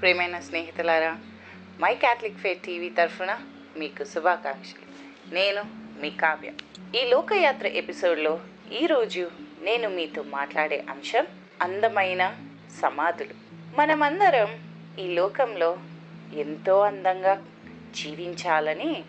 ప్రేమైన స్నేహితులారా my Catholic ఫే టీవీ తరఫున మీకు శుభాకాంక్షలు. నేను మీ కావ్య. ఈ లోకయాత్ర ఎపిసోడ్లో ఈరోజు నేను మీతో మాట్లాడే అంశం అందమైన సమాధులు. మనమందరం ఈ లోకంలో ఎంతో అందంగా జీవించాలని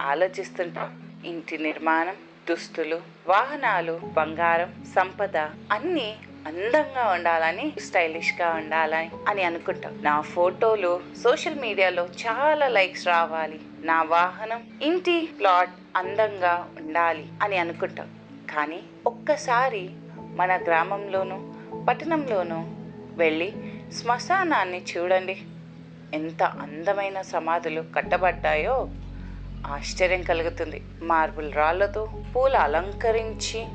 ఆలోచిస్తుంటాం. ఇంటి నిర్మాణం దుస్తులు వాహనాలు బంగారం సంపద అన్నీ అందంగా ఉండాలని స్టైలిష్గా ఉండాలని అని అనుకుంటాం. నా ఫోటోలు సోషల్ మీడియాలో చాలా లైక్స్ రావాలి. నా వాహనం ఇంటి ప్లాట్ అందంగా ఉండాలి అని అనుకుంటాం. కానీ ఒక్కసారి మన గ్రామంలోనూ పట్టణంలోనూ వెళ్ళి శ్మశానాన్ని చూడండి. ఎంత అందమైన సమాధులు కట్టబడ్డాయో ఆశ్చర్యం కలుగుతుంది. మార్బుల్ రాళ్ళతో పూలు అలంకరించి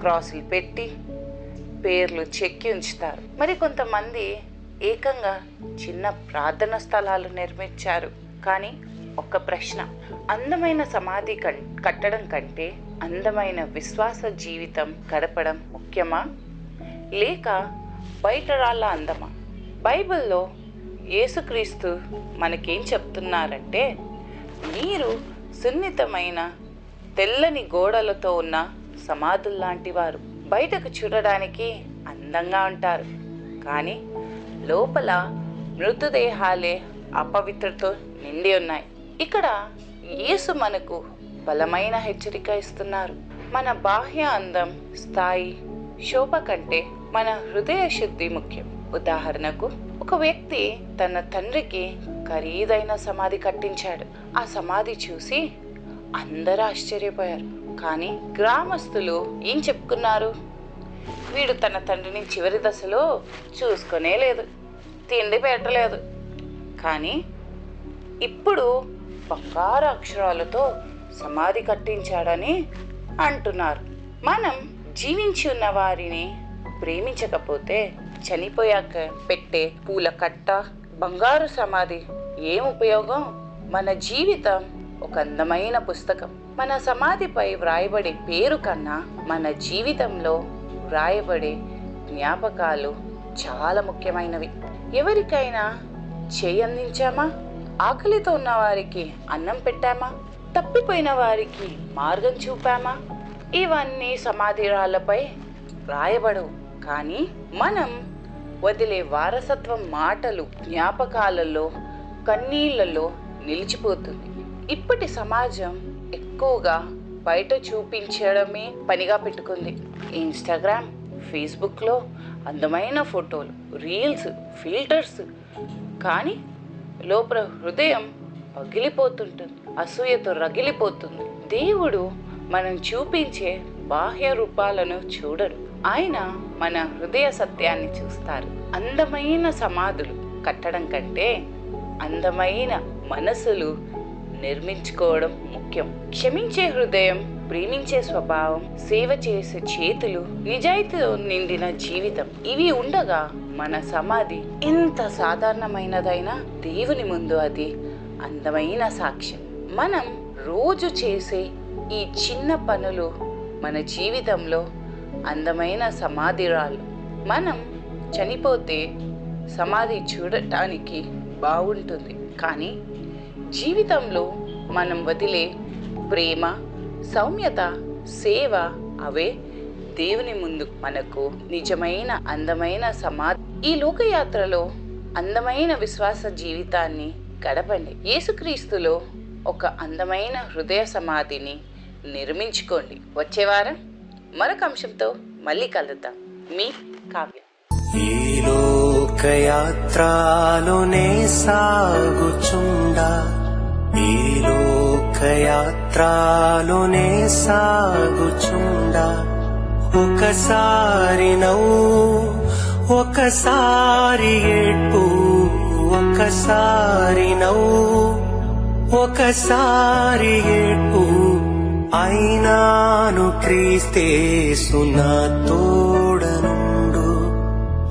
క్రాసులు పెట్టి పేర్లు చెక్కి ఉంచుతారు. మరి కొంతమంది ఏకంగా చిన్న ప్రార్థన స్థలాలు నిర్మించారు. కానీ ఒక ప్రశ్న. అందమైన సమాధి కట్టడం కంటే అందమైన విశ్వాస జీవితం గడపడం ముఖ్యమా? లేక బయట రాళ్ళ అందమా? బైబిల్లో యేసుక్రీస్తు మనకేం చెప్తున్నారంటే మీరు సున్నితమైన తెల్లని గోడలతో ఉన్న సమాధుల్లాంటి వారు. బయటకు చూడడానికి అందంగా ఉంటారు. కానీ లోపల మృతదేహాలే అపవిత్రతో నిండి ఉన్నాయి. ఇక్కడ యేసు మనకు బలమైన హెచ్చరిక ఇస్తున్నారు. మన బాహ్య అందం స్థాయి శోభ కంటే మన హృదయ శుద్ధి ముఖ్యం. ఉదాహరణకు ఒక వ్యక్తి తన తండ్రికి ఖరీదైన సమాధి కట్టించాడు. ఆ సమాధి చూసి అందరూ ఆశ్చర్యపోయారు. కానీ గ్రామస్తులు ఏం చెప్పుకున్నారు? వీడు తన తండ్రిని చివరి దశలో చూసుకొనే లేదు తిండి పెట్టలేదు. కానీ ఇప్పుడు బంగారు అక్షరాలతో సమాధి కట్టించాడని అంటున్నారు. మనం జీవించి ఉన్న వారిని ప్రేమించకపోతే చనిపోయాక పెట్టే పూల కట్ట బంగారు సమాధి ఏం ఉపయోగం? మన జీవితం ఒక అందమైన పుస్తకం. మన సమాధిపై వ్రాయబడే పేరు కన్నా మన జీవితంలో వ్రాయబడే జ్ఞాపకాలు చాలా ముఖ్యమైనవి. ఎవరికైనా చేయి అందించామా? ఆకలితో ఉన్న వారికి అన్నం పెట్టామా? తప్పిపోయిన వారికి మార్గం చూపామా? ఇవన్నీ సమాధి రాళ్ళపై రాయబడవు కానీ మనం వదిలే వారసత్వం మాటలు జ్ఞాపకాలలో కన్నీళ్ళలో నిలిచిపోతుంది. ఇప్పటి సమాజం ఎక్కువగా బయట చూపించడమే పనిగా పెట్టుకుంది. ఇన్స్టాగ్రామ్ ఫేస్బుక్లో అందమైన ఫోటోలు రీల్స్ ఫిల్టర్స్. కానీ లోపల హృదయం పగిలిపోతుంటుంది అసూయతో రగిలిపోతుంది. దేవుడు మనం చూపించే బాహ్య రూపాలను చూడడు. ఆయన మన హృదయ సత్యాన్ని చూస్తారు. అందమైన సమాధులు కట్టడం కంటే అందమైన మనసులు నిర్మించుకోవడం ముఖ్యం. క్షమించే హృదయం ప్రేమించే స్వభావం సేవ చేసే చేతులు నిజాయితీతో నిండిన జీవితం. ఇవి ఉండగా మన సమాధి ఎంత సాధారణమైనదైనా దేవుని ముందు అది అందమైన సాక్ష్యం. మనం రోజు చేసే ఈ చిన్న పనులు మన జీవితంలో అందమైన సమాధిరాలు మనం చనిపోతే సమాధి చూడటానికి బాగుంటుంది కానీ జీవితంలో మనం వదిలే ప్రేమ సౌమ్యత సేవ అవే దేవుని ముందు మనకు నిజమైన అందమైన సమాధి. ఈ లోకయాత్రలో అందమైన విశ్వాస జీవితాన్ని గడపండి. యేసుక్రీస్తులో ఒక అందమైన హృదయ సమాధిని నిర్మించుకోండి. వచ్చే వారం మరొక అంశంతో మళ్ళీ కలుద్దాం. మీ కావ్య. ఈ లోకయాత్రలోనే సాగుచుండా. ఈ లోకయాత్రలోనే సాగుచుండా. ఒకసారి నవ్వు ఒకసారి ఏడ్పు ఒకసారి నవ్వు ఒకసారి ఏడ్పు. అయినాను క్రీస్తే సునాతో